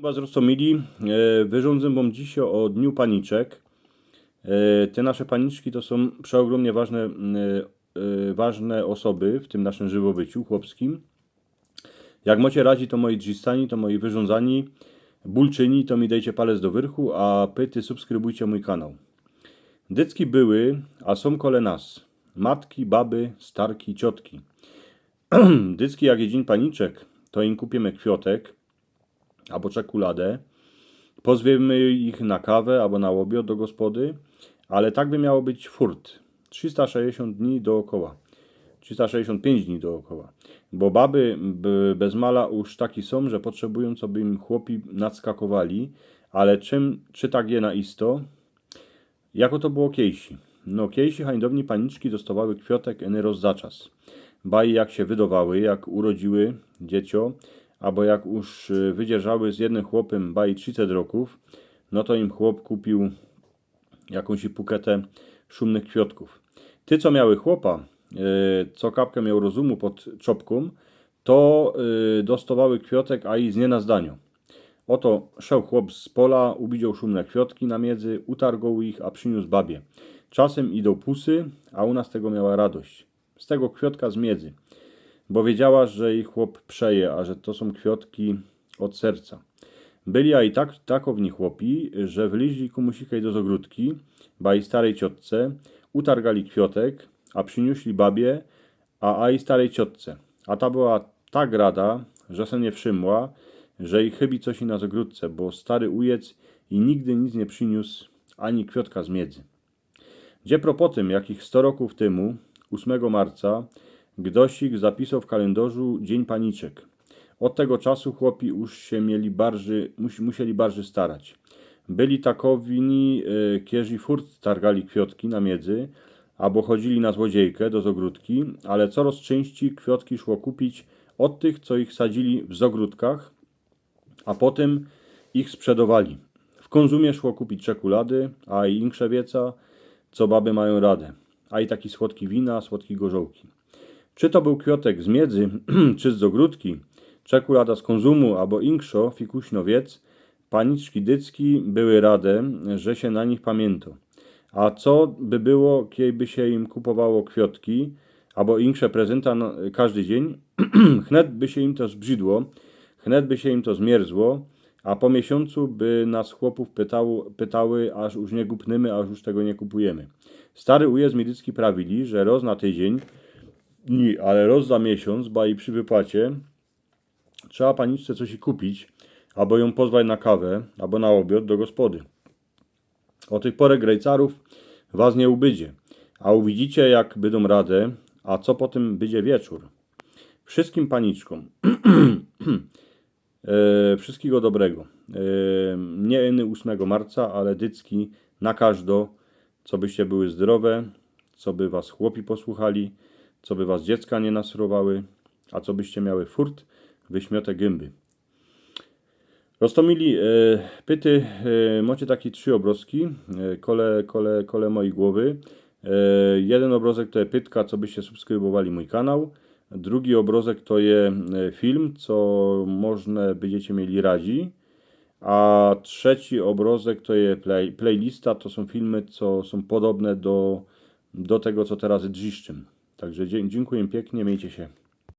Was roztomili, e, wyrządzę Wam dziś o Dniu Paniczek. E, Te nasze paniczki to są przeogromnie ważne, e, ważne osoby w tym naszym żywobyciu chłopskim. Jak macie radzi, to moi drzistani, to moi wyrządzani, bulczyni, to mi dajcie palec do wyrchu, a pyty subskrybujcie mój kanał. Dycki były, a są kole nas. Matki, baby, starki, ciotki. Dycki jak dzień paniczek, to im kupiemy kwiatek, albo czekoladę. Pozwiemy ich na kawę albo na łobiot do gospody, ale tak by miało być furt. 360 dni dookoła. 365 dni dookoła. Bo baby bez mala już taki są, że potrzebują, co by im chłopi nadskakowali, ale czym, czy tak je na isto? Jako to było kiejsi? No kiejsi hańdowni paniczki dostawały kwiatek eny roz za czas. Baj jak się wydawały, jak urodziły dziecio, albo jak już y, wydzierżały z jednym chłopem baj 30 roków, no to im chłop kupił jakąś puketę szumnych kwiatków. Ty, co miały chłopa, y, co kapkę miał rozumu pod czopką, to y, dostawały kwiatek, a i z nie na zdaniu. Oto szedł chłop z pola, uwidział szumne kwiatki na miedzy, utargał ich, a przyniósł babie. Czasem idą pusy, a u nas tego miała radość. Z tego kwiatka z miedzy, bo wiedziała, że ich chłop przeje, a że to są kwiatki od serca. Byli a i tak takowni chłopi, że wyliźli kumusikaj do zogródki, ba i starej ciotce, utargali kwiatek, a przyniósli babie, a a starej ciotce. A ta była tak rada, że se nie wszymła, że i chybi coś i na zogródce, bo stary ujec i nigdy nic nie przyniósł, ani kwiatka z miedzy. Gdzie po tym, jakich 100 roków temu, 8 marca, Gdosik zapisał w kalendarzu Dzień Paniczek. Od tego czasu chłopi już się mieli barży, mus, musieli barży starać. Byli takowini, e, kierzy furt targali kwiotki na miedzy, albo chodzili na złodziejkę do zogródki, ale coraz częściej kwiotki szło kupić od tych, co ich sadzili w zogródkach, a potem ich sprzedawali. W konzumie szło kupić czekolady, a i inkrze wieca, co baby mają radę, a i taki słodki wina, słodki gorzołki. Czy to był kwiatek z miedzy, czy z ogródki, czekolada z konzumu, albo inkszo, fikuśno wiec, paniczki dycki były rade, że się na nich pamięto. A co by było, kiedy się im kupowało kwiatki, albo inkrze prezenta na każdy dzień, chnet by się im to zbrzydło, chnet by się im to zmierzło, a po miesiącu by nas chłopów pytało, pytały, aż już nie kupnymy, aż już tego nie kupujemy. Stary ujez medycki prawili, że roz na tydzień, dni, ale roz za miesiąc, ba i przy wypłacie, trzeba paniczce coś kupić, albo ją pozwać na kawę, albo na obiad do gospody. O tych porę grejcarów was nie ubydzie, a uwidzicie jak bydą radę, a co potem będzie wieczór. Wszystkim paniczkom, e, wszystkiego dobrego. E, nie eny 8 marca, ale dycki na każdo, co byście były zdrowe, co by was chłopi posłuchali, co by was dziecka nie nasrowały, a co byście miały furt, wyśmiote gęby. Roztomili e, pyty, e, macie takie trzy obrazki, e, kole, kole, kole mojej głowy. E, jeden obrazek to jest pytka, co byście subskrybowali mój kanał. Drugi obrazek to jest e, film, co można będziecie mieli radzi. A trzeci obrazek to jest play, playlista, to są filmy, co są podobne do, do tego, co teraz drziszczym. Także dziękuję pięknie, miejcie się.